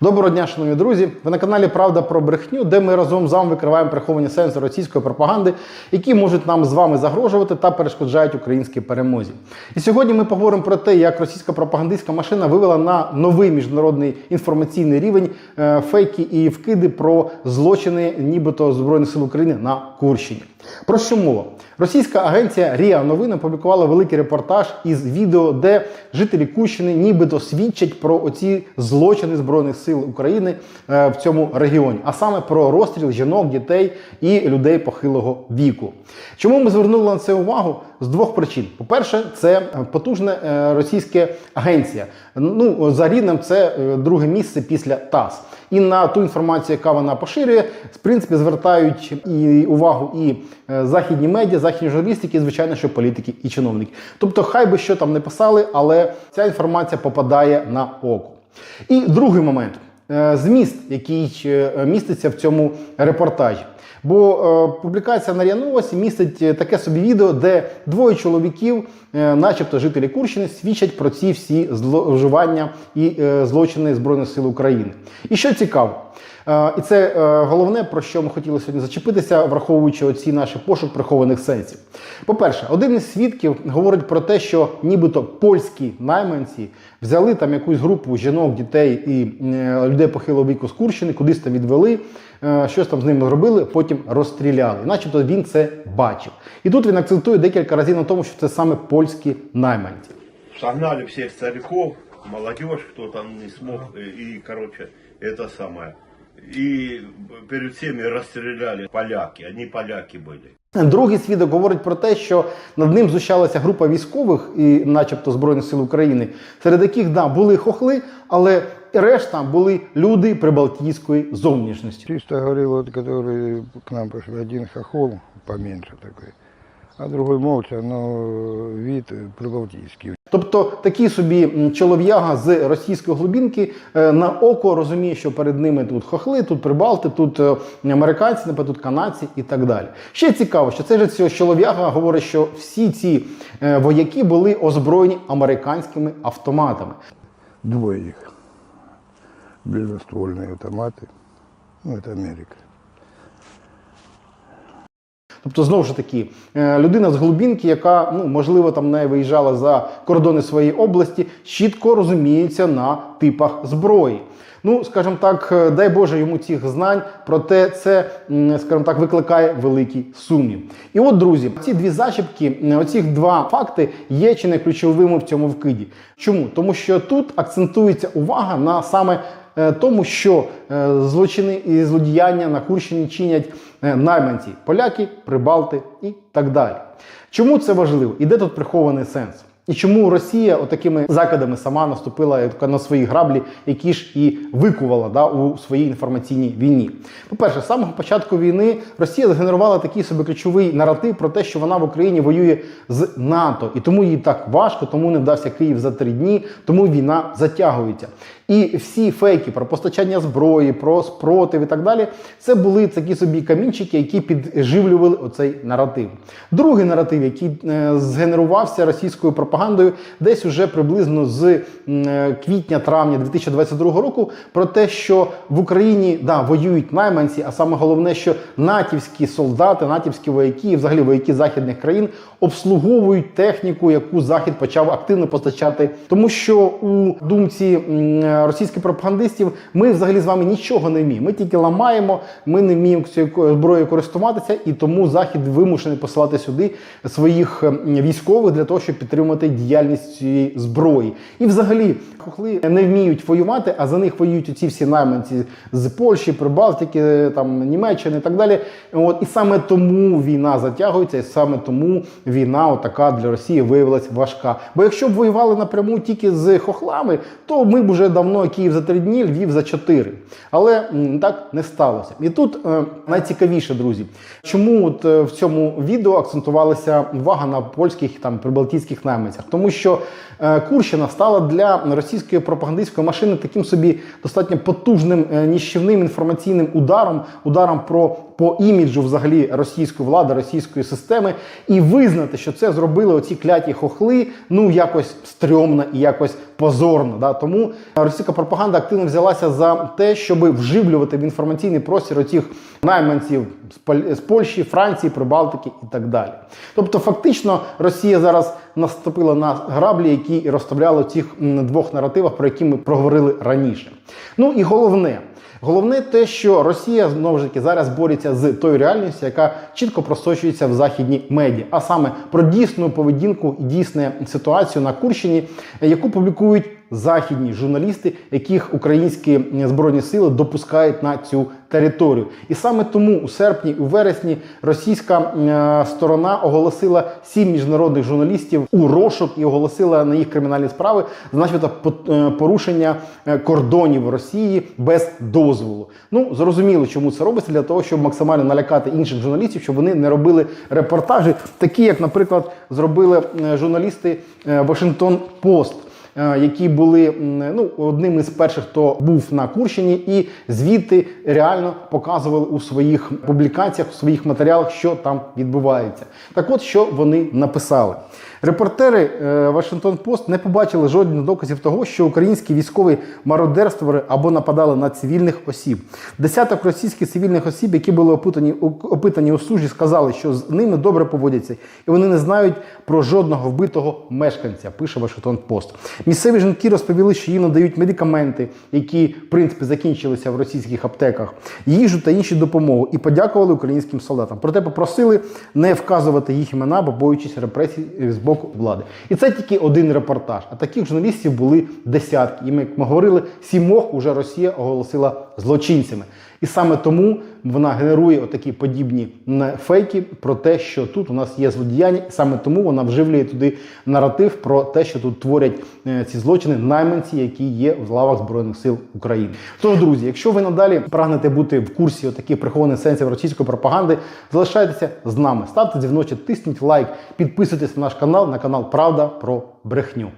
Доброго дня, шановні друзі! Ви на каналі Правда про брехню, де ми разом з вами викриваємо приховані сенси російської пропаганди, які можуть нам з вами загрожувати та перешкоджають українській перемозі. І сьогодні ми поговоримо про те, як російська пропагандистська машина вивела на новий міжнародний інформаційний рівень е, фейки і вкиди про злочини, нібито Збройних сил України на Курщині. Про що мова? Російська агенція Ріа Новини опублікувала великий репортаж із відео, де жителі Курщини нібито свідчать про оці злочини Збройних сил України е, в цьому регіоні, а саме про розстріл жінок, дітей і людей похилого віку. Чому ми звернули на це увагу? З двох причин: по-перше, це потужна е, російська агенція. Ну за рівнем це е, друге місце після ТАСС. І на ту інформацію, яка вона поширює, в принципі, звертають і увагу і е, західні медіа, західні журналістики, і, звичайно, що політики і чиновники. Тобто, хай би що там не писали, але ця інформація попадає на око. І другий момент е, зміст, який е, міститься в цьому репортажі. Бо е, публікація на РІА Новості містить е, таке собі відео, де двоє чоловіків, е, начебто жителі Курщини, свідчать про ці всі зловживання і злочини Збройних сил України. І що цікаво, і це головне, про що ми хотіли сьогодні зачепитися, враховуючи оці наші пошук прихованих сенсів. По-перше, один із свідків говорить про те, що нібито польські найманці взяли там якусь групу жінок, дітей і людей похилого віку з Курщини, кудись там відвели. Е, Щось там з ними зробили, потім розстріляли. Начебто він це бачив. І тут він акцентує декілька разів на тому, що це саме польські найманці. Согнали всіх стариков, молодіж, хто там не смог, і коротше, це это И перед всеми расстреляли поляки, они поляки были. Другий свідок говорить про те, що над ним знущалася група військових, і, начебто, Збройних сил України, серед яких да, були хохли, але решта були люди прибалтійської зовнішності. Чисто говорил, вот, который к нам пришел, один хохол поменьше такой, а другой молча, но вид прибалтийский. Тобто такий собі м, чолов'яга з російської глибинки е, на око розуміє, що перед ними тут хохли, тут прибалти, тут е, американці, наприклад, тут канадці і так далі. Ще цікаво, що цей же цього чолов'яга говорить, що всі ці е, вояки були озброєні американськими автоматами. Двое их. Близоствольные автоматы. Ну, это Америка. Тобто, знову ж таки, е, людина з глибинки, яка ну можливо там не виїжджала за кордони своєї області, чітко розуміється на типах зброї. Ну, скажімо так, е, дай Боже йому цих знань, проте це, скажімо так, викликає великий сумнів. І от, друзі, ці дві зачіпки, оці два факти є чи не ключовими в цьому вкиді. Чому? Тому що тут акцентується увага на саме тому, що е, злочини і злодіяння на Курщині чинять е, найманці, поляки, прибалти і так далі. Чому це важливо? І де тут прихований сенс? І чому Росія отакими закидами сама наступила на свої граблі, які ж і викувала да, у своїй інформаційній війні? По-перше, з самого початку війни Росія згенерувала такий собі ключовий наратив про те, що вона в Україні воює з НАТО, і тому їй так важко, тому не вдався Київ за три дні, тому війна затягується. І всі фейки про постачання зброї, про спротив і так далі, це були такі собі камінчики, які підживлювали оцей наратив. Другий наратив, який е, згенерувався російською пропагандою, десь уже приблизно з е, квітня-травня 2022 року, про те, що в Україні да, воюють найманці, а саме головне, що натівські солдати, натівські вояки, і взагалі вояки західних країн обслуговують техніку, яку захід почав активно постачати, тому що у думці російських пропагандистів ми взагалі з вами нічого не вміємо. Ми тільки ламаємо, ми не вміємо цією зброєю користуватися, і тому захід вимушений посилати сюди своїх військових для того, щоб підтримати діяльність цієї зброї. І взагалі хохли не вміють воювати, а за них воюють оці всі найманці з Польщі, Прибалтики, там Німеччини і так далі. От і саме тому війна затягується, і саме тому війна, отака для Росії, виявилась важка. Бо якщо б воювали напряму тільки з хохлами, то ми б вже давно Київ за три дні, Львів за чотири. Але так не сталося. І тут е, найцікавіше, друзі, чому от е, в цьому відео акцентувалася увага на польських там прибалтійських найманцях? Тому що е, Курщина стала для російської пропагандистської машини таким собі достатньо потужним ніщівним інформаційним ударом, ударом про по іміджу взагалі російської влади, російської системи, і визнати, що це зробили оці кляті хохли, ну якось стрьомно і якось позорно. Да? Тому російська пропаганда активно взялася за те, щоб вживлювати в інформаційний простір оцих найманців з Пол- Польщі, Франції, Прибалтики і так далі. Тобто, фактично, Росія зараз наступила на граблі, які розставляли цих двох наративах, про які ми проговорили раніше. Ну і головне. Головне те, що Росія знову ж таки зараз бореться з тою реальністю, яка чітко просочується в західній медіа, а саме про дійсну поведінку і дійсну ситуацію на Курщині, яку публікують західні журналісти, яких українські збройні сили допускають на цю територію. І саме тому у серпні у вересні російська е, сторона оголосила сім міжнародних журналістів у розшук і оголосила на їх кримінальні справи по- е, порушення е, кордонів Росії без дозволу. Ну зрозуміло, чому це робиться для того, щоб максимально налякати інших журналістів, щоб вони не робили репортажі, такі як, наприклад, зробили журналісти Post е, які були ну, одним із перших, хто був на Курщині, і звідти реально показували у своїх публікаціях, у своїх матеріалах, що там відбувається. Так от, що вони написали. Репортери е, Washington Post не побачили жодних доказів того, що українські військові мародерствували або нападали на цивільних осіб. Десяток російських цивільних осіб, які були опитані, опитані у суді, сказали, що з ними добре поводяться, і вони не знають про жодного вбитого мешканця. Пише Washington Post. Місцеві жінки розповіли, що їм надають медикаменти, які в принципі закінчилися в російських аптеках, їжу та інші допомогу, і подякували українським солдатам. Проте попросили не вказувати їх імена, бо боючись репресій з боку влади. І це тільки один репортаж. А таких журналістів були десятки. І ми, як ми говорили, сімох уже Росія оголосила злочинцями. І саме тому вона генерує отакі подібні фейки про те, що тут у нас є злодіяння, саме тому вона вживлює туди наратив про те, що тут творять е, ці злочини найманці, які є в лавах Збройних сил України. Тож, друзі, якщо ви надалі прагнете бути в курсі таких прихованих сенсів російської пропаганди, залишайтеся з нами, ставте дзвіночок, тисніть лайк, підписуйтесь на наш канал, на канал Правда про брехню.